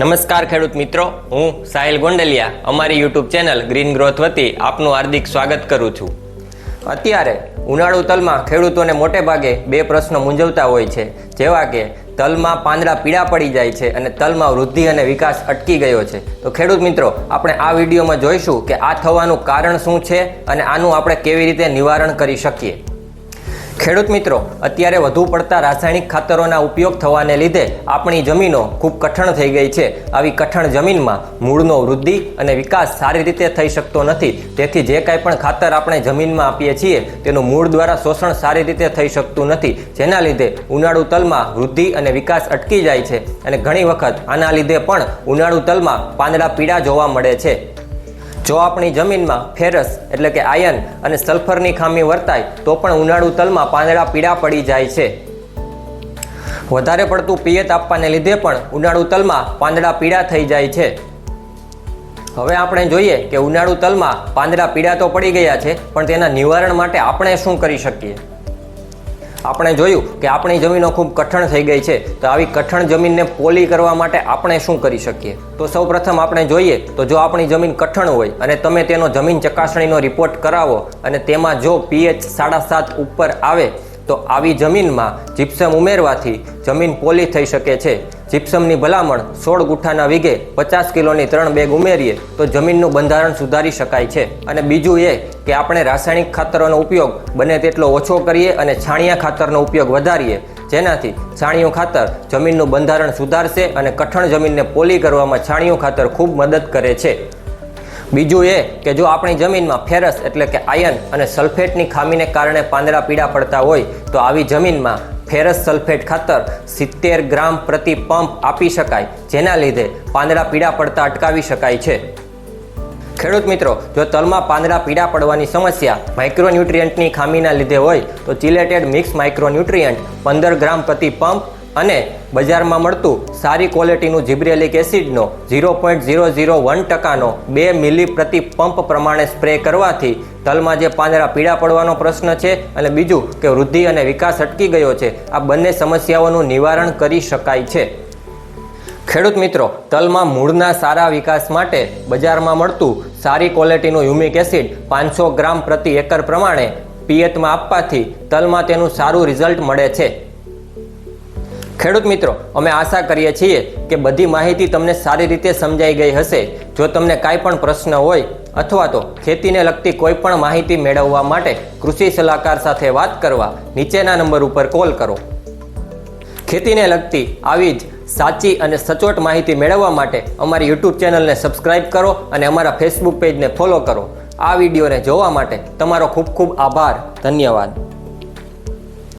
નમસ્કાર ખેડૂત મિત્રો, હું સાહિલ ગોંડલિયા. અમારી યુટ્યુબ ચેનલ ગ્રીન ગ્રોથ વતી આપનું હાર્દિક સ્વાગત કરું છું. અત્યારે ઉનાળુ તલમાં ખેડૂતોને મોટે ભાગે બે પ્રશ્નો મૂંઝવતા હોય છે. જેવા કે, તલમાં પાંદડા પીળા પડી જાય છે અને તલમાં વૃદ્ધિ અને વિકાસ અટકી ગયો છે. તો ખેડૂત મિત્રો, આપણે આ વિડીયોમાં જોઈશું કે આ થવાનું કારણ શું છે અને આનું આપણે કેવી રીતે નિવારણ કરી શકીએ. ખેડૂત મિત્રો, અત્યારે વધુ પડતા રાસાયણિક ખાતરોના ઉપયોગ થવાને લીધે આપણી જમીનો ખૂબ કઠણ થઈ ગઈ છે. આવી કઠણ જમીનમાં મૂળનો વૃદ્ધિ અને વિકાસ સારી રીતે થઈ શકતો નથી. તેથી જે કાંઈ પણ ખાતર આપણે જમીનમાં આપીએ છીએ, તેનું મૂળ દ્વારા શોષણ સારી રીતે થઈ શકતું નથી. જેના લીધે ઉનાળુ તલમાં વૃદ્ધિ અને વિકાસ અટકી જાય છે. અને ઘણી વખત આના લીધે પણ ઉનાળુ તલમાં પાંદડા પીળા જોવા મળે છે. જો આપણી જમીનમાં ફેરસ, એટલે કે આયન અને સલ્ફરની ખામી વર્તાય, તો પણ ઉનાળુ તલમાં પાંદડા પીળા પડી જાય છે. વધારે પડતું પિયત આપવાને લીધે પણ ઉનાળુ તલમાં પાંદડા પીળા થઈ જાય છે. હવે આપણે જોઈએ કે ઉનાળુ તલમાં પાંદડા પીળા તો પડી ગયા છે, પણ તેના નિવારણ માટે આપણે શું કરી શકીએ? આપણે જોયું કે આપણી જમીનો ખૂબ કઠણ થઈ ગઈ છે, તો આવી કઠણ જમીનને પોલી કરવા માટે આપણે શું કરી શકીએ? તો સૌ પ્રથમ આપણે જોઈએ, તો જો આપણી જમીન કઠણ હોય અને તમે તેનો જમીન ચકાસણીનો રિપોર્ટ કરાવો અને તેમાં જો પીએચ સાડા સાત ઉપર આવે તો આવી જમીનમાં જીપ્સમ ઉમેરવાથી જમીન પોલી થઈ શકે છે. જીપ્સમની ભલામણ સોળ ગુઠ્ઠાના વીઘે પચાસ કિલોની ત્રણ બેગ ઉમેરીએ તો જમીનનું બંધારણ સુધારી શકાય છે. અને બીજું એ કે આપણે રાસાયણિક ખાતરોનો ઉપયોગ બને તેટલો ઓછો કરીએ અને છાણિયા ખાતરનો ઉપયોગ વધારીએ, જેનાથી છાણિયું ખાતર જમીનનું બંધારણ સુધારશે અને કઠણ જમીનને પોલી કરવામાં છાણિયું ખાતર ખૂબ મદદ કરે છે. બીજું એ કે જો આપણી જમીનમાં ફેરસ એટલે કે આયન અને સલ્ફેટની ખામીને કારણે પાંદડા પીળા પડતા હોય, તો આવી જમીનમાં ફેરસ સલ્ફેટ ખાતર સિત્તેર ગ્રામ પ્રતિ પંપ આપી શકાય. જેના લીધે પાંદડા પીળા પડતા અટકાવી શકાય છે. ખેડૂત મિત્રો, જો તલમાં પાંદડા પીડા પડવાની સમસ્યા માઇક્રોન્યુટ્રિયન્ટની ખામીના લીધે હોય, તો ચિલેટેડ મિક્સ માઇક્રોન્યુટ્રિયન્ટ પંદર ગ્રામ પ્રતિ પંપ અને બજારમાં મળતું સારી ક્વોલિટીનું gibberellic acid zero point zero zero one ટકાનો બે મિલી પ્રતિ પંપ પ્રમાણે સ્પ્રે કરવાથી તલમાં જે પાંદડા પીળા પડવાનો પ્રશ્ન છે અને બીજું કે વૃદ્ધિ અને વિકાસ અટકી ગયો છે, આ બંને સમસ્યાઓનું નિવારણ કરી શકાય છે. ખેડૂત મિત્રો, તલમાં મૂળના સારા વિકાસ માટે બજારમાં મળતું સારી ક્વોલિટીનું હ્યુમિક એસિડ પાંચસો ગ્રામ પ્રતિ એકર પ્રમાણે પિયતમાં આપવાથી તલમાં તેનું સારું રિઝલ્ટ મળે છે. ખેડૂત મિત્રો, અમે આશા કરીએ છીએ કે બધી માહિતી તમને સારી રીતે સમજાઈ ગઈ હશે. જો તમને કાંઈ પણ પ્રશ્ન હોય અથવા તો ખેતીને લગતી કોઈ પણ માહિતી મેળવવા માટે કૃષિ સલાહકાર સાથે વાત કરવા, નીચેના નંબર ઉપર કોલ કરો. ખેતીને લગતી આવી જ સાચી અને સચોટ માહિતી મેળવવા માટે અમારી યુટ્યુબ ચેનલને સબસ્ક્રાઇબ કરો અને અમારા ફેસબુક પેજને ફોલો કરો. આ વિડીયોને જોવા માટે તમારો ખૂબ ખૂબ આભાર. ધન્યવાદ.